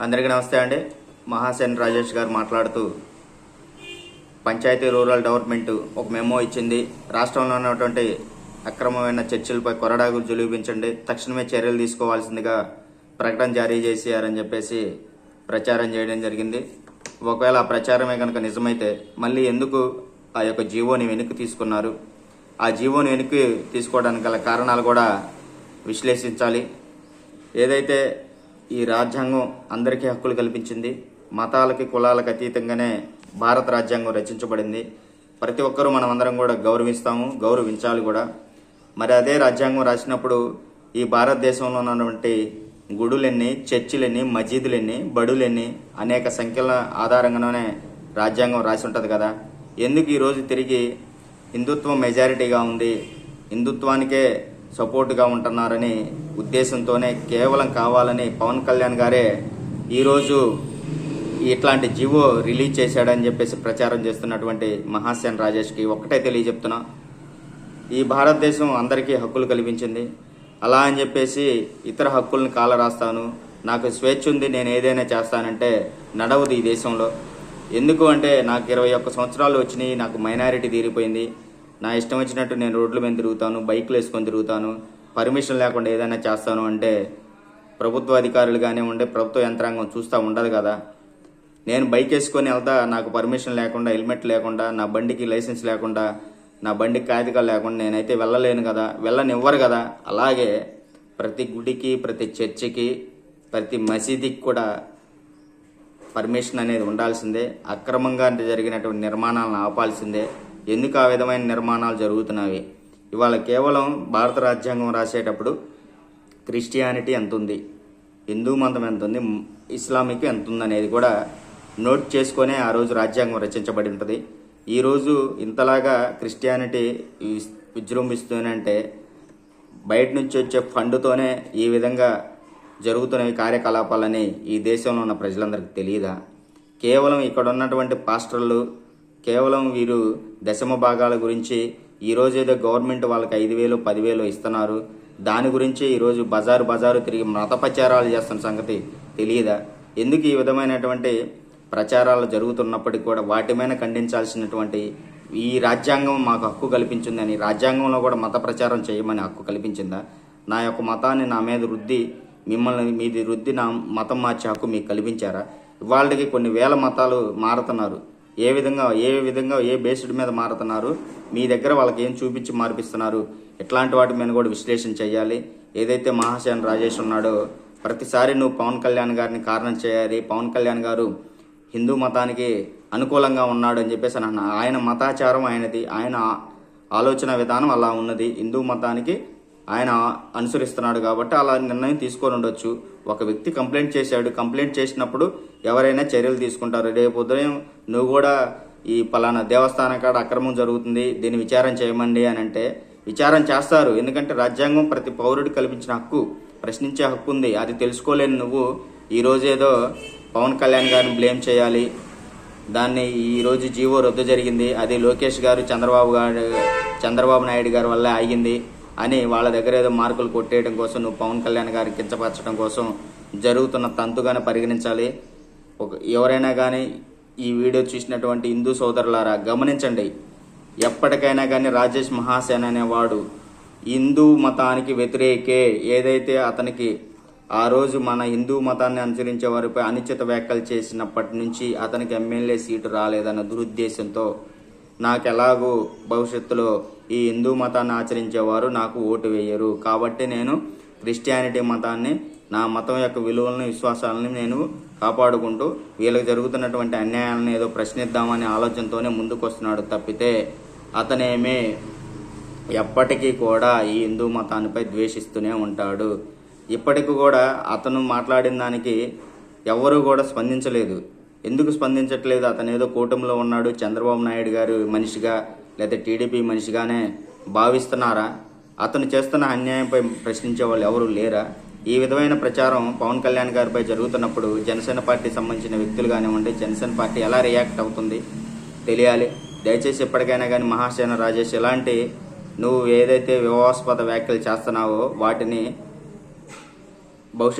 అందరికీ నమస్తే అండి. మహాసేన్ రాజేష్ గారు మాట్లాడుతూ పంచాయతీ రూరల్ డెవలప్మెంట్ ఒక మెమో ఇచ్చింది. రాష్ట్రంలో ఉన్నటువంటి అక్రమమైన చర్చలపై కొరడాగులు జులిపించండి తక్షణమే చర్యలు తీసుకోవాల్సిందిగా ప్రకటన జారీ చేశారని చెప్పేసి ప్రచారం చేయడం జరిగింది. ఒకవేళ ఆ ప్రచారమే కనుక నిజమైతే మళ్ళీ ఎందుకు ఆ యొక్క జీవోని వెనక్కి తీసుకున్నారు? ఆ జీవోని వెనక్కి తీసుకోవడానికి గల కారణాలు కూడా విశ్లేషించాలి. ఏదైతే ఈ రాజ్యాంగం అందరికీ హక్కులు కల్పించింది. మతాలకి కులాలకు అతీతంగానే భారత రాజ్యాంగం రచించబడింది. ప్రతి ఒక్కరూ మనం అందరం కూడా గౌరవిస్తాము గౌరవించాలి కూడా. మరి అదే రాజ్యాంగం రాసినప్పుడు ఈ భారతదేశంలో ఉన్నటువంటి గుడులెన్ని చర్చిలెన్ని మసీదులెన్ని బడులెన్ని అనేక సంఖ్యల ఆధారంగానే రాజ్యాంగం రాసి ఉంటుంది కదా. ఎందుకు ఈరోజు తిరిగి హిందుత్వం మెజారిటీగా ఉంది? హిందుత్వానికే సపోర్టుగా ఉంటున్నారని ఉద్దేశంతోనే కేవలం కావాలని పవన్ కళ్యాణ్ గారే ఈరోజు ఇట్లాంటి జీవో రిలీజ్ చేశాడని చెప్పేసి ప్రచారం చేస్తున్నటువంటి మహాసేన్ రాజేష్కి ఒక్కటే తెలియజెప్తున్నా. ఈ భారతదేశం అందరికీ హక్కులు కల్పించింది. అలా అని చెప్పేసి ఇతర హక్కులను కాల రాస్తాను నాకు స్వేచ్ఛ ఉంది నేను ఏదైనా చేస్తానంటే నడవదు ఈ దేశంలో. ఎందుకు అంటే నాకు ఇరవై ఒక్క సంవత్సరాలు వచ్చినాయి నాకు మైనారిటీ తీరిపోయింది. నా ఇష్టం వచ్చినట్టు నేను రోడ్ల మీద తిరుగుతాను బైక్లు వేసుకొని తిరుగుతాను పర్మిషన్ లేకుండా ఏదైనా చేస్తాను అంటే ప్రభుత్వ అధికారులు కానివ్వండి ప్రభుత్వ యంత్రాంగం చూస్తూ ఉండదు కదా. నేను బైక్ వేసుకొని వెళ్తా నాకు పర్మిషన్ లేకుండా హెల్మెట్ లేకుండా నా బండికి లైసెన్స్ లేకుండా నా బండికి కాగితాలు లేకుండా నేనైతే వెళ్ళలేను కదా వెళ్ళనివ్వరు కదా. అలాగే ప్రతి గుడికి ప్రతి చర్చికి ప్రతి మసీదికి కూడా పర్మిషన్ అనేది ఉండాల్సిందే. అక్రమంగా జరిగినటువంటి నిర్మాణాలను ఆపాల్సిందే. ఎందుకు ఆ విధమైన నిర్మాణాలు జరుగుతున్నవి? ఇవాళ కేవలం భారత రాజ్యాంగం రాసేటప్పుడు క్రిస్టియానిటీ ఎంత ఉంది హిందూ మతం ఎంత ఉంది ఇస్లామిక్ ఎంత ఉంది అనేది కూడా నోట్ చేసుకొనే ఆ రోజు రాజ్యాంగం రచించబడి ఉంటుంది. ఈరోజు ఇంతలాగా క్రిస్టియానిటీ విజృంభిస్తుందంటే బయట నుంచి వచ్చే ఫండ్తోనే ఈ విధంగా జరుగుతున్న కార్యకలాపాలని ఈ దేశంలో ఉన్న ప్రజలందరికీ తెలియదా? కేవలం ఇక్కడ ఉన్నటువంటి పాస్టర్లు కేవలం వీరు దశమ భాగాల గురించి ఈరోజు ఏదో గవర్నమెంట్ వాళ్ళకి ఐదు వేలు పదివేలు ఇస్తున్నారు. దాని గురించి ఈరోజు బజారు బజారు తిరిగి మత ప్రచారాలు చేస్తున్న సంగతి తెలియదా? ఎందుకు ఈ విధమైనటువంటి ప్రచారాలు జరుగుతున్నప్పటికీ కూడా వాటి మీద ఖండించాల్సినటువంటి ఈ రాజ్యాంగం మాకు హక్కు కల్పించిందని రాజ్యాంగంలో కూడా మత ప్రచారం చేయమని హక్కు కల్పించిందా? నా యొక్క మతాన్ని నా మీద రుద్ది మిమ్మల్ని మీది రుద్ది నా మతం మార్చే హక్కు మీకు కల్పించారా? ఇవాళకి కొన్ని వేల మతాలు మారుతున్నారు. ఏ విధంగా ఏ విధంగా ఏ బేస్డ్ మీద మారుతున్నారు మీ దగ్గర వాళ్ళకి ఏం చూపించి మార్పిస్తున్నారు ఇట్లాంటి వాటి మీద కూడా విశ్లేషణ చేయాలి ఏదైతే మహాశయన్ రాజేష్ ఉన్నాడో ప్రతిసారి నువ్వు పవన్ కళ్యాణ్ గారిని కారణం చేయాలి. పవన్ కళ్యాణ్ గారు హిందూ మతానికి అనుకూలంగా ఉన్నాడు అని చెప్పేసి అని ఆయన మతాచారం ఆయనది. ఆయన ఆలోచన విధానం అలా ఉన్నది. హిందూ మతానికి ఆయన అనుసరిస్తున్నాడు కాబట్టి అలా నిర్ణయం తీసుకొని ఉండొచ్చు. ఒక వ్యక్తి కంప్లైంట్ చేశాడు. కంప్లైంట్ చేసినప్పుడు ఎవరైనా చర్యలు తీసుకుంటారు. రేపు ఉదయం నువ్వు కూడా ఈ పలానా దేవస్థానం కాడ అక్రమం జరుగుతుంది. దీన్ని విచారం చేయమండి అని అంటే విచారం చేస్తారు. ఎందుకంటే రాజ్యాంగం ప్రతి పౌరుడు కల్పించిన హక్కు ప్రశ్నించే హక్కు ఉంది. అది తెలుసుకోలేని నువ్వు ఈరోజేదో పవన్ కళ్యాణ్ గారిని బ్లేమ్ చేయాలి. దాన్ని ఈ రోజు జీవో రద్దు జరిగింది. అది లోకేష్ గారు చంద్రబాబు గారు చంద్రబాబు నాయుడు గారి వల్ల ఆగింది. అని వాళ్ళ దగ్గర ఏదో మార్కులు కొట్టేయడం కోసం నువ్వు పవన్ కళ్యాణ్ గారి కించపరచడం కోసం జరుగుతున్న తంతుగానే పరిగణించాలి. ఒక ఎవరైనా కానీ ఈ వీడియో చూసినటువంటి హిందూ సోదరులారా గమనించండి. ఎప్పటికైనా కానీ రాజేష్ మహాసేన్ అనేవాడు హిందూ మతానికి వ్యతిరేకే ఏదైతే అతనికి ఆ రోజు మన హిందూ మతాన్ని అనుసరించే వారిపై అనుచిత వ్యాఖ్యలు చేసినప్పటి నుంచి అతనికి ఎమ్మెల్యే సీటు రాలేదన్న దురుద్దేశంతో నాకు ఎలాగూ భవిష్యత్తులో ఈ హిందూ మతాన్ని ఆచరించేవారు నాకు ఓటు వేయరు. కాబట్టి నేను క్రిస్టియానిటీ మతాన్ని నా మతం యొక్క విలువలను విశ్వాసాలను నేను కాపాడుకుంటూ వీళ్ళకి జరుగుతున్నటువంటి అన్యాయాలను ఏదో ప్రశ్నిద్దామనే ఆలోచనతోనే ముందుకు వస్తున్నాడు తప్పితే అతనేమి ఎప్పటికీ కూడా ఈ హిందూ మతానిపై ద్వేషిస్తూనే ఉంటాడు. ఇప్పటికి కూడా అతను మాట్లాడిన దానికి ఎవరు కూడా స్పందించలేదు. ఎందుకు స్పందించట్లేదు? అతను ఏదో కూటమిలో ఉన్నాడు చంద్రబాబు నాయుడు గారు మనిషిగా లేదా టీడీపీ మనిషిగానే భావిస్తున్నారా? అతను చేస్తున్న అన్యాయంపై ప్రశ్నించే వాళ్ళు ఎవరు లేరా? ఈ విధమైన ప్రచారం పవన్ కళ్యాణ్ గారిపై జరుగుతున్నప్పుడు జనసేన పార్టీ సంబంధించిన వ్యక్తులు కానివ్వండి జనసేన పార్టీ ఎలా రియాక్ట్ అవుతుంది తెలియాలి. దయచేసి ఎప్పటికైనా కానీ మహాసేన రాజేష్ ఇలాంటి నువ్వు ఏదైతే వివాదాస్పద వ్యాఖ్యలు చేస్తున్నావో వాటిని భవిష్యత్